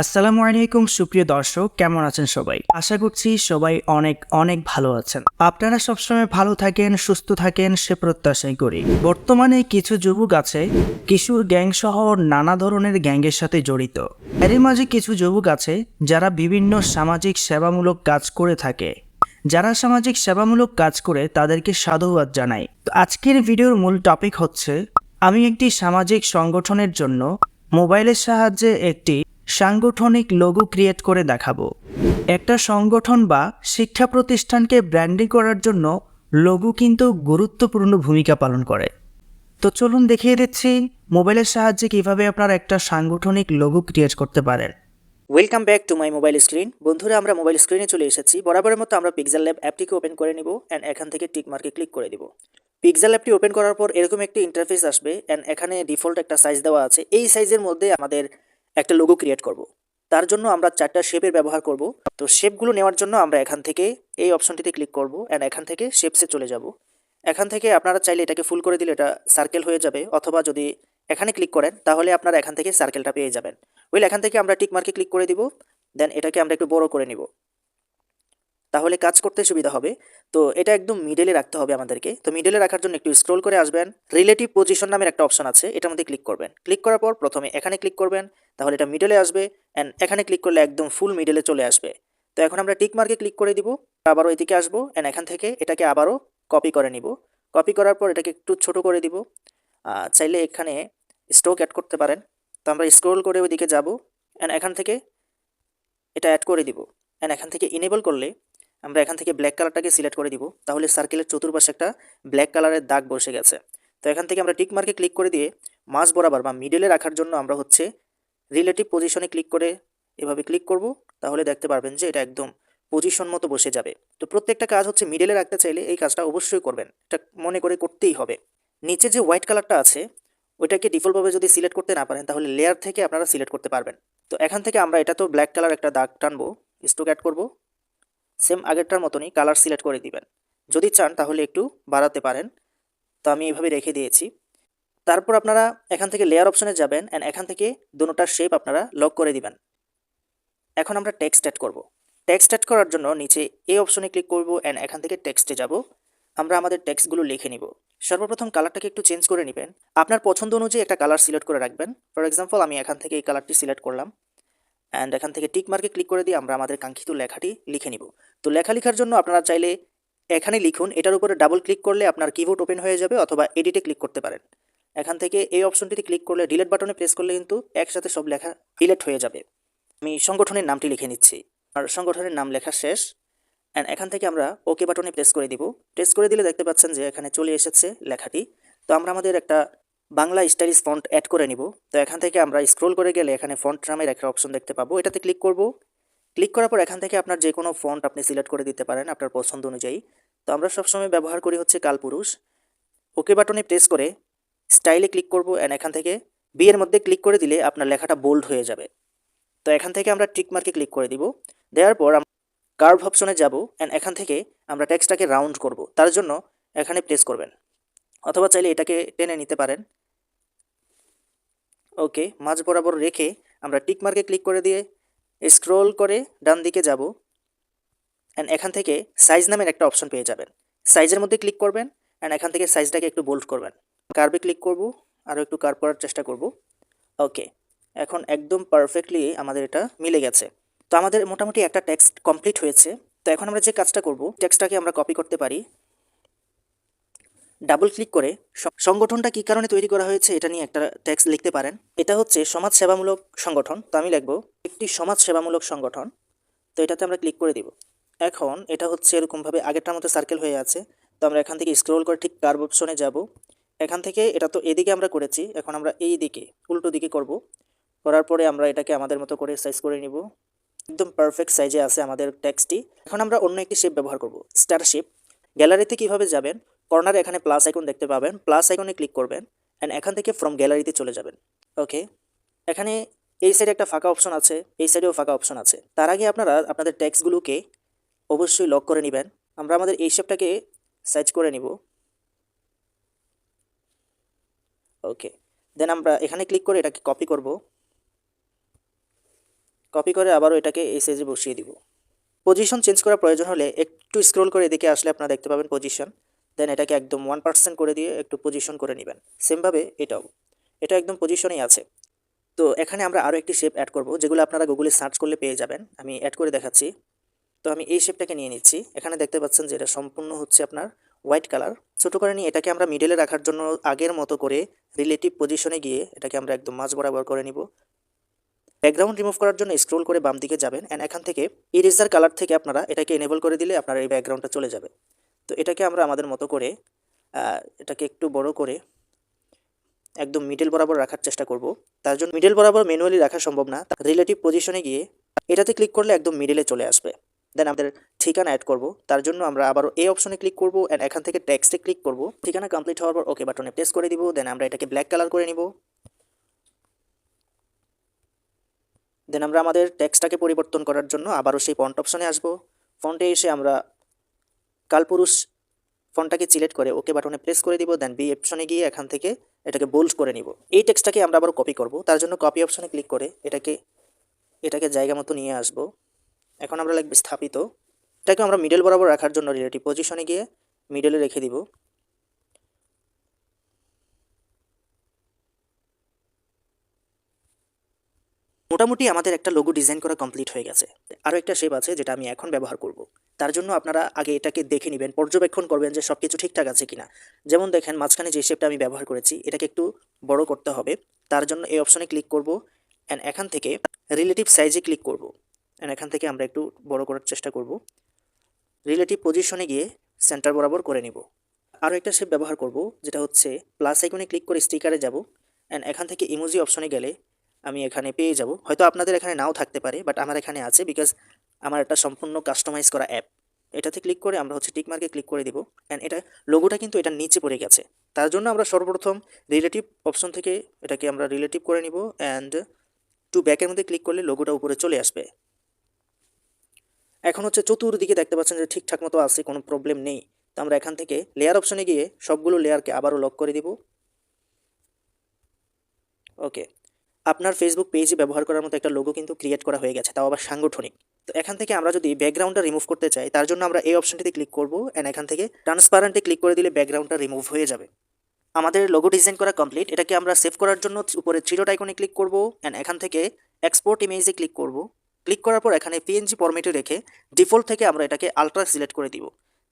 আসসালামু আলাইকুম, সুপ্রিয় দর্শক, কেমন আছেন সবাই? আশা করছি সবাই অনেক অনেক ভালো আছেন। আপনারা সবসময় ভালো থাকেন, সুস্থ থাকেন, সে প্রত্যাশাই করি। বর্তমানে কিছু যুবক আছে, কিশোর গ্যাং সহ নানা ধরনের গ্যাংয়ের সাথে জড়িত। এর মাঝে কিছু যুবক আছে, যারা বিভিন্ন সামাজিক সেবামূলক কাজ করে থাকে। যারা সামাজিক সেবামূলক কাজ করে, তাদেরকে সাধুবাদ জানাই। তো আজকের ভিডিওর মূল টপিক হচ্ছে, আমি একটি সামাজিক সংগঠনের জন্য মোবাইলের সাহায্যে একটি সাংগঠনিক লোগো ক্রিয়েট করে দেখাবো। একটা সংগঠন বা শিক্ষা প্রতিষ্ঠানকে ব্র্যান্ডিং করার জন্য লোগো কিন্তু গুরুত্বপূর্ণ ভূমিকা পালন করে। তো চলুন দেখিয়ে দিচ্ছি মোবাইলের সাহায্যে কীভাবে আপনারা একটা সাংগঠনিক লোগো ক্রিয়েট করতে পারেন। Welcome back to my mobile screen বন্ধুরা, আমরা মোবাইল স্ক্রিনে চলে এসেছি। বরাবরের মতো আমরা পিক্সেল ল্যাব অ্যাপটিকে ওপেন করে নিব অ্যান্ড এখান থেকে টিক মার্কে ক্লিক করে দিব। পিক্সেল অ্যাপটি ওপেন করার পর এরকম একটি ইন্টারফেস আসবে অ্যান্ড এখানে ডিফল্ট একটা সাইজ দেওয়া আছে। এই সাইজের মধ্যে আমাদের একটা লোগো ক্রিয়েট করব। তার জন্য আমরা চারটা শেপের ব্যবহার করব। তো শেপগুলো নেওয়ার জন্য আমরা এখান থেকে এই অপশনটিতে ক্লিক করব অ্যান্ড এখান থেকে শেপসে চলে যাব। এখান থেকে আপনারা চাইলে এটাকে ফুল করে দিলে এটা সার্কেল হয়ে যাবে অথবা যদি এখানে ক্লিক করেন তাহলে আপনারা এখান থেকে সার্কেলটা পেয়ে যাবেন। ওইল এখান থেকে আমরা টিক মার্কে ক্লিক করে দিব দেন এটাকে আমরা একটু বড় করে নিব। তাহলে কাজ করতে সুবিধা হবে। তো এটা একদম মিডলে রাখতে হবে আমাদেরকে। তো মিডলে রাখার জন্য একটু স্ক্রল করে আসবেন। রিলেটিভ পজিশন নামের একটা অপশন আছে, এটার মধ্যে ক্লিক করবেন। ক্লিক করার পর প্রথমে এখানে ক্লিক করবেন। তাহলে এটা মিডলে আসবে অ্যান্ড এখানে ক্লিক করলে একদম ফুল মিডলে চলে আসবে। তো এখন আমরা টিক মার্কে ক্লিক করে দিব, আবারও এদিকে আসব অ্যান্ড এখান থেকে এটাকে আবারও কপি করে নিব। কপি করার পর এটাকে একটু ছোট করে দিব। চাইলে এখানে স্ট্রোক অ্যাড করতে পারেন। তো আমরা স্ক্রোল করে ওইদিকে যাব অ্যান্ড এখান থেকে এটা অ্যাড করে দিব। অ্যান্ড এখান থেকে ইনেবল করলে আমরা এখান থেকে ব্ল্যাক কালারটাকে সিলেক্ট করে দিব। তাহলে সার্কেলের চতুর্পাশে একটা ব্ল্যাক কালারের দাগ বসে গেছে। তো এখান থেকে আমরা টিক মার্কে ক্লিক করে দিয়ে মাঝ বরাবর বা মিডলে রাখার জন্য আমরা হচ্ছে রিলেটিভ পজিশনে ক্লিক করে এভাবে ক্লিক করব, তাহলে দেখতে পারবেন যে এটা একদম পজিশন মতো বসে যাবে। তো প্রত্যেকটা কাজ হচ্ছে মিডলে রাখতে চাইলে এই কাজটা অবশ্যই করবেন। এটা মনে করে করতেই হবে। নিচে যে হোয়াইট কালারটা আছে, ওইটাকে ডিফল্টভাবে যদি সিলেক্ট করতে না পারেন, তাহলে লেয়ার থেকে আপনারা সিলেক্ট করতে পারবেন। তো এখান থেকে আমরা এটা তো ব্ল্যাক কালার একটা দাগ টানবো স্টোক অ্যাড করব। সেম আগেরটার মতনই কালার সিলেক্ট করে দিবেন। যদি চান তাহলে একটু বাড়াতে পারেন। তো আমি এভাবে রেখে দিয়েছি। তারপর আপনারা এখান থেকে লেয়ার অপশনে যাবেন অ্যান্ড এখান থেকে দুটোটার শেপ আপনারা লক করে দিবেন। এখন আমরা টেক্সট অ্যাড করব। টেক্সট অ্যাড করার জন্য নিচে এই অপশনে ক্লিক করব অ্যান্ড এখান থেকে টেক্সটে যাব। আমরা আমাদের টেক্সটগুলো লিখে নিব। সর্বপ্রথম কালারটাকে একটু চেঞ্জ করে নেবেন। আপনার পছন্দ অনুযায়ী একটা কালার সিলেক্ট করে রাখবেন। ফর এক্সাম্পল আমি এখান থেকে এই কালারটি সিলেক্ট করলাম। অ্যান্ড এখান থেকে টিক মার্কে ক্লিক করে দিয়ে আমরা আমাদের কাঙ্ক্ষিত লেখাটি লিখে নিব। তো লেখা লেখার জন্য আপনারা চাইলে এখানে লিখুন, এটার উপরে ডাবল ক্লিক করলে আপনার কিবোর্ড ওপেন হয়ে যাবে অথবা এডিটে ক্লিক করতে পারেন। এখান থেকে এই অপশনটিতে ক্লিক করলে ডিলেট বাটনে প্রেস করলে কিন্তু একসাথে সব লেখা ডিলেট হয়ে যাবে। আমি সংগঠনের নামটি লিখে নিচ্ছি। আর সংগঠনের নাম লেখা শেষ। অ্যান্ড এখান থেকে আমরা ওকে বাটনে প্রেস করে দিব। প্রেস করে দিলে দেখতে পাচ্ছেন যে এখানে চলে এসেছে লেখাটি। তো আমরা আমাদের একটা বাংলা স্টাইলিশ ফন্ট অ্যাড করে নিব। তো এখান থেকে আমরা স্ক্রোল করে গেলে এখানে ফন্ট নামের একটা অপশন দেখতে পাবো। এটাতে ক্লিক করব। ক্লিক করার পর এখান থেকে আপনার যে কোনো ফন্ট আপনি সিলেক্ট করে দিতে পারেন আপনার পছন্দ অনুযায়ী। তো আমরা সবসময় ব্যবহার করি হচ্ছে কালপুরুষ। ওকে বাটনে প্রেস করে স্টাইলে ক্লিক করব অ্যান্ড এখান থেকে বিয়ের মধ্যে ক্লিক করে দিলে আপনার লেখাটা বোল্ড হয়ে যাবে। তো এখান থেকে আমরা মার্কে ক্লিক করে দিব। দেওয়ার পর কার্ভ অপশনে যাব অ্যান্ড এখান থেকে আমরা টেক্সটটাকে রাউন্ড করব। তার জন্য এখানে প্রেস করবেন। অথবা চাইলে এটাকে টেনে নিতে পারেন। ওকে মাঝ বরাবর রেখে আমরা টিক মার্কে ক্লিক করে দিয়ে স্ক্রোল করে ডান দিকে যাব। অ্যান্ড এখান থেকে সাইজ নামের একটা অপশন পেয়ে যাবেন। সাইজের মধ্যে ক্লিক করবেন অ্যান্ড এখান থেকে সাইজটাকে একটু বোল্ড করবেন। কার্ভে ক্লিক করব আরও একটু কার্ভ করার চেষ্টা করব। ওকে এখন একদম পারফেক্টলি আমাদের এটা মিলে গেছে। তো আমাদের মোটামুটি একটা টেক্সট কমপ্লিট হয়েছে। তো এখন আমরা যে কাজটা করব টেক্সটটাকে আমরা কপি করতে পারি। ডাবল ক্লিক করে সংগঠনটা কী কারণে তৈরি করা হয়েছে এটা নিয়ে একটা টেক্সট লিখতে পারেন। এটা হচ্ছে সমাজ সেবামূলক সংগঠন। তো আমি লিখব, একটি সমাজ সেবামূলক সংগঠন। তো এটাতে আমরা ক্লিক করে দিব। এখন এটা হচ্ছে এরকমভাবে আগেরটার মতো সার্কেল হয়ে আছে। তো আমরা এখান থেকে স্ক্রোল করে ঠিক কার্ভ অপশনে যাব। এখান থেকে এটা তো এদিকে আমরা করেছি, এখন আমরা এই দিকে, উল্টো দিকে করব। করার পরে আমরা এটাকে আমাদের মতো করে সাইজ করে নিব। একদম পারফেক্ট সাইজে আছে আমাদের ট্যাক্সটি এখন আমরা অন্য একটি শেপ ব্যবহার করব স্টার শেপ গ্যালারিতে কীভাবে যাবেন? কর্নারে এখানে প্লাস আইকন দেখতে পাবেন। প্লাস আইকনে ক্লিক করবেন অ্যান্ড এখান থেকে ফ্রম গ্যালারিতে চলে যাবেন। ওকে এখানে এই সাইডে একটা ফাঁকা অপশন আছে, এই সাইডেও ফাঁকা অপশন আছে। তার আগে আপনারা আপনাদের ট্যাক্সগুলোকে অবশ্যই লক করে নেবেন। আমরা আমাদের এই শেপটাকে সাইজ করে নিব। ওকে দেন আমরা এখানে ক্লিক করে এটাকে কপি করব। কপি করে আবারও এটাকে এই সাইজে বসিয়ে দিব। পজিশন চেঞ্জ করার প্রয়োজন হলে একটু স্ক্রোল করে এদিকে আসলে আপনারা দেখতে পাবেন পজিশন দেন এটাকে একদম ওয়ান পার্সেন্ট করে দিয়ে একটু পজিশন করে নেবেন। সেমভাবে এটাও। এটা একদম পজিশনেই আছে। তো এখানে আমরা আরও একটি শেপ অ্যাড করব, যেগুলো আপনারা গুগলে সার্চ করলে পেয়ে যাবেন। আমি অ্যাড করে দেখাচ্ছি। তো আমি এই শেপটাকে নিয়ে নিচ্ছি। এখানে দেখতে পাচ্ছেন যে এটা সম্পূর্ণ হচ্ছে আপনার হোয়াইট কালার। ছোটো করে নিয়ে এটাকে আমরা মিডলে রাখার জন্য আগের মতো করে রিলেটিভ পজিশনে গিয়ে এটাকে আমরা একদম মাঝ বরাবর করে নিব। ব্যাকগ্রাউন্ড রিমুভ করার জন্য স্ক্রোল করে বাম দিকে যাবেন অ্যান্ড এখান থেকে ইরেজার কালার থেকে আপনারা এটাকে এনেবল করে দিলে আপনার এই ব্যাকগ্রাউন্ডটা চলে যাবে। তো এটাকে আমরা আমাদের মতো করে এটাকে একটু বড় করে একদম মিডল বরাবর রাখার চেষ্টা করব। তার জন্য মিডল বরাবর ম্যানুয়ালি রাখা সম্ভব না। রিলেটিভ পজিশনে গিয়ে এটাতে ক্লিক করলে একদম মিডলে চলে আসবে। দেন আমাদের ঠিকানা অ্যাড করব। তার জন্য আমরা আবারও এই অপশনে ক্লিক করব অ্যান্ড এখান থেকে ট্যাক্সে ক্লিক করব। ঠিকানা কমপ্লিট হওয়ার পর ওকে বাটনে প্রেস করে দিব। দেন আমরা এটাকে ব্ল্যাক কালার করে নিব। দেন আমরা আমাদের ট্যাক্সটাকে পরিবর্তন করার জন্য আবারও সেই ফন্ট অপশনে আসব। ফন্টে এসে আমরা কালপুরুষ ফন্টটাকে সিলেক্ট করে ওকে বাটনে প্রেস করে দিব। দেন বি অপশনে গিয়ে এখান থেকে এটাকে বোল্ড করে নিব। এই টেক্সটটাকে আমরা আবার কপি করব। তার জন্য কপি অপশনে ক্লিক করে এটাকে এটাকে জায়গা মতো নিয়ে আসব। এখন আমরা লিখব স্থাপিত। এটাকে আমরা মিডল বরাবর রাখার জন্য রিলেটিভ পজিশনে গিয়ে মিডলে রেখে দিব। মোটামুটি আমাদের একটা লোগো ডিজাইন করা কমপ্লিট হয়ে গেছে। আরও একটা শেপ আছে যেটা আমি এখন ব্যবহার করব। তার জন্য আপনারা আগে এটাকে দেখে নেবেন, পর্যবেক্ষণ করবেন যে সব কিছু ঠিকঠাক আছে কিনা। যেমন দেখেন, মাঝখানে যে শেপটা আমি ব্যবহার করেছি, এটাকে একটু বড় করতে হবে। তার জন্য এই অপশনে ক্লিক করব অ্যান্ড এখান থেকে রিলেটিভ সাইজে ক্লিক করব। অ্যান্ড এখান থেকে আমরা একটু বড় করার চেষ্টা করব। রিলেটিভ পজিশনে গিয়ে সেন্টার বরাবর করে নিব। আরও একটা শেপ ব্যবহার করব, যেটা হচ্ছে প্লাস আইকনে ক্লিক করে স্টিকারে যাব। অ্যান্ড এখান থেকে ইমোজি অপশনে গেলে আমি এখানে পেয়ে যাব। হয়তো আপনাদের এখানে নাও থাকতে পারে বাট আমার এখানে আছে বিকজ আমার একটা সম্পূর্ণ কাস্টমাইজ করা অ্যাপ এটাতে ক্লিক করে আমরা হচ্ছে টিক মার্কে ক্লিক করে দিব। অ্যান্ড এটা লোগোটা কিন্তু এটার নিচে পড়ে গেছে। তার জন্য আমরা সর্বপ্রথম রিলেটিভ অপশন থেকে এটাকে আমরা রিলেটিভ করে নিব। অ্যান্ড টু ব্যাকের মধ্যে ক্লিক করলে লোগোটা উপরে চলে আসবে। এখন হচ্ছে চতুর্দিকে দেখতে পাচ্ছেন যে ঠিকঠাক মতো আছে, কোনো প্রবলেম নেই। তো আমরা এখান থেকে লেয়ার অপশনে গিয়ে সবগুলো লেয়ারকে আবারও লক করে দিব। ওকে আপনার ফেসবুক পেজে ব্যবহার করার মতো একটা লোগো কিন্তু ক্রিয়েট করা হয়ে গেছে, তাও আবার সাংগঠনিক। তো এখান থেকে আমরা যদি ব্যাকগ্রাউন্ডটা রিমুভ করতে চাই, তার জন্য আমরা এই অপশনটিতে ক্লিক করব অ্যান্ড এখান থেকে ট্রান্সপারেন্টে ক্লিক করে দিলে ব্যাকগ্রাউন্ডটা রিমুভ হয়ে যাবে। আমাদের লোগো ডিজাইন করা কমপ্লিট এটাকে আমরা সেভ করার জন্য উপরে থ্রিডট আইকনে ক্লিক করব অ্যান্ড এখান থেকে এক্সপোর্ট ইমেজে ক্লিক করব। ক্লিক করার পর এখানে পিএনজি ফরম্যাটে রেখে ডিফল্ট থেকে আমরা এটাকে আলট্রা সিলেক্ট করে দিব।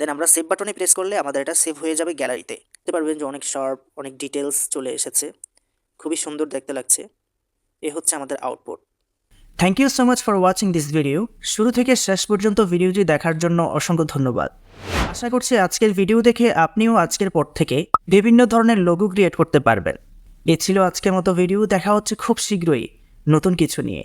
দেন আমরা সেভ বাটনে প্রেস করলে আমাদের এটা সেভ হয়ে যাবে গ্যালারিতে দেখতে পারবেন যে অনেক শার্প অনেক ডিটেলস চলে এসেছে। খুবই সুন্দর দেখতে লাগছে। এ হচ্ছে আমাদের output thank you so much for watching this video শুরু থেকে শেষ পর্যন্ত ভিডিওটি দেখার জন্য অসংখ্য ধন্যবাদ। আশা করছি আজকের ভিডিও দেখে আপনিও আজকের পর থেকে বিভিন্ন ধরনের লোগো ক্রিয়েট করতে পারবেন। এ ছিল আজকের মতো ভিডিও দেখা হচ্ছে খুব শীঘ্রই নতুন কিছু নিয়ে।